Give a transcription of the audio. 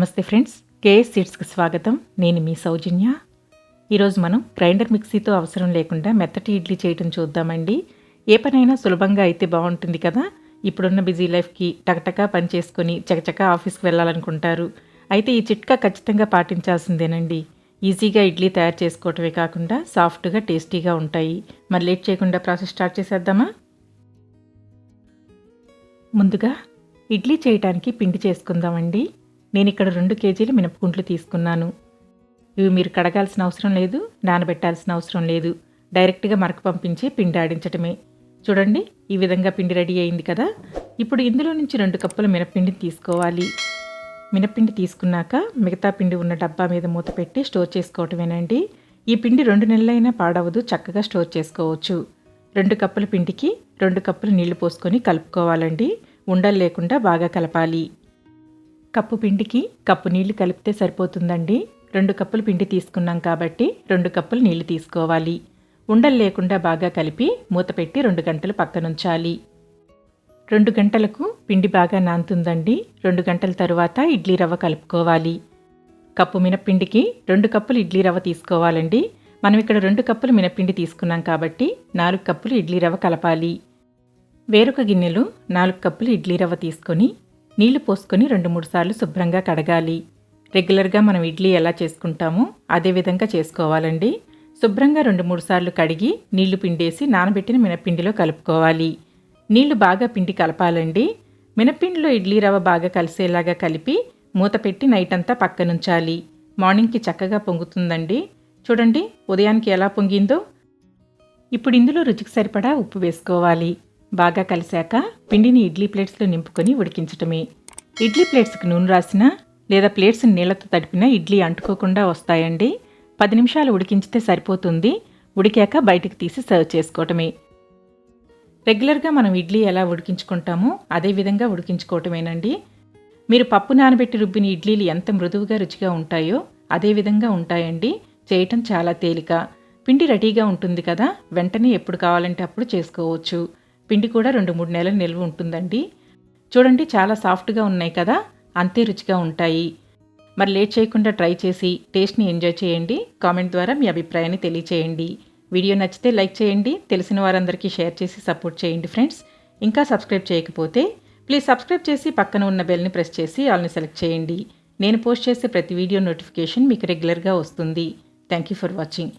నమస్తే friends KS సీడ్స్కి స్వాగతం. నేను మీ సౌజన్య. ఈరోజు మనం గ్రైండర్ మిక్సీతో అవసరం లేకుండా మెత్తటి ఇడ్లీ చేయటం చూద్దామండి. ఏ పనైనా సులభంగా అయితే బాగుంటుంది కదా? ఇప్పుడున్న బిజీ లైఫ్కి టకటకా పని చేసుకొని చకచకా ఆఫీస్కి వెళ్ళాలనుకుంటారు. అయితే ఈ చిట్కా ఖచ్చితంగా పాటించాల్సిందేనండి. ఈజీగా ఇడ్లీ తయారు చేసుకోవటమే కాకుండా సాఫ్ట్గా టేస్టీగా ఉంటాయి. మరి లేట్ చేయకుండా ప్రాసెస్ స్టార్ట్ చేసేద్దామా? ముందుగా ఇడ్లీ చేయటానికి పిండి చేసుకుందామండి. నేను ఇక్కడ రెండు కేజీలు మినపగుంట్లు తీసుకున్నాను. ఇవి మీరు కడగాల్సిన అవసరం లేదు నానబెట్టాల్సిన అవసరం లేదు. డైరెక్ట్గా మరక పంపించి పిండి ఆడించటమే. చూడండి ఈ విధంగా పిండి రెడీ అయింది కదా? ఇప్పుడు ఇందులో నుంచి రెండు కప్పుల మినపిండిని తీసుకోవాలి. మినపిండి తీసుకున్నాక మిగతా పిండి ఉన్న డబ్బా మీద మూత పెట్టి స్టోర్ చేసుకోవటమేనండి. ఈ పిండి రెండు నెలలైనా పాడవదు చక్కగా స్టోర్ చేసుకోవచ్చు. రెండు కప్పుల పిండికి రెండు కప్పులు నీళ్ళు పోసుకొని కలుపుకోవాలండి. ఉండలు లేకుండా బాగా కలపాలి. కప్పు పిండికి కప్పు నీళ్ళు కలిపితే సరిపోతుందండి. రెండు కప్పులు పిండి తీసుకున్నాం కాబట్టి రెండు కప్పులు నీళ్ళు తీసుకోవాలి. ఉండలు లేకుండా బాగా కలిపి మూత పెట్టి రెండు గంటలు పక్కనుంచాలి. రెండు గంటలకు పిండి బాగా నానుతుందండి రెండు గంటల తరువాత ఇడ్లీ రవ్వ కలుపుకోవాలి. కప్పు మినప్పిండికి రెండు కప్పులు ఇడ్లీ రవ్వ తీసుకోవాలండి. మనం ఇక్కడ రెండు కప్పులు మినప్పిండి తీసుకున్నాం కాబట్టి నాలుగు కప్పులు ఇడ్లీ రవ్వ కలపాలి. వేరొక గిన్నెలో నాలుగు కప్పులు ఇడ్లీ రవ్వ తీసుకొని నీళ్ళు పోసుకొని రెండు మూడు సార్లు శుభ్రంగా కడగాలి. రెగ్యులర్గా మనం ఇడ్లీ ఎలా చేసుకుంటామో అదే విధంగా చేసుకోవాలండి. శుభ్రంగా రెండు మూడు సార్లు కడిగి నీళ్ళు పిండేసి నానబెట్టిన మినపిండిలో కలుపుకోవాలి. నీళ్ళు బాగా పిండి కలపాలండి. మినపిండిలో ఇడ్లీ రవ్వ బాగా కలిసేలాగా కలిపి మూత పెట్టి నైట్ అంతా పక్కనుంచాలి. మార్నింగ్కి చక్కగా పొంగుతుందండి. చూడండి ఉదయానికి ఎలా పొంగిందో. ఇప్పుడు ఇందులో రుచికి సరిపడా ఉప్పు వేసుకోవాలి. బాగా కలిశాక పిండిని ఇడ్లీ ప్లేట్స్లో నింపుకొని ఉడికించటమే. ఇడ్లీ ప్లేట్స్కి నూనె రాసినా లేదా ప్లేట్స్ నీళ్ళతో తడిపినా ఇడ్లీ అంటుకోకుండా వస్తాయండి. పది నిమిషాలు ఉడికించితే సరిపోతుంది. ఉడికాక బయటికి తీసి సర్వ్ చేసుకోవటమే. రెగ్యులర్గా మనం ఇడ్లీ ఎలా ఉడికించుకుంటామో అదే విధంగా ఉడికించుకోవటమేనండి. మీరు పప్పు నానబెట్టి రుబ్బిన ఇడ్లీలు ఎంత మృదువుగా రుచిగా ఉంటాయో అదే విధంగా ఉంటాయండి. చేయటం చాలా తేలిక. పిండి రెడీగా ఉంటుంది కదా వెంటనే ఎప్పుడు కావాలంటే అప్పుడు చేసుకోవచ్చు. పిండి కూడా రెండు మూడు నెలలు నిల్వ ఉంటుందండి. చూడండి చాలా సాఫ్ట్గా ఉన్నాయి కదా అంతే రుచిగా ఉంటాయి. మరి లేట్ చేయకుండా ట్రై చేసి టేస్ట్ని ఎంజాయ్ చేయండి. కామెంట్ ద్వారా మీ అభిప్రాయాన్ని తెలియచేయండి. వీడియో నచ్చితే లైక్ చేయండి. తెలిసిన వారందరికీ షేర్ చేసి సపోర్ట్ చేయండి ఫ్రెండ్స్. ఇంకా సబ్స్క్రైబ్ చేయకపోతే ప్లీజ్ సబ్స్క్రైబ్ చేసి పక్కన ఉన్న బెల్ని ప్రెస్ చేసి ఆల్ని సెలెక్ట్ చేయండి. నేను పోస్ట్ చేసే ప్రతి వీడియో నోటిఫికేషన్ మీకు రెగ్యులర్గా వస్తుంది. Thank you for watching.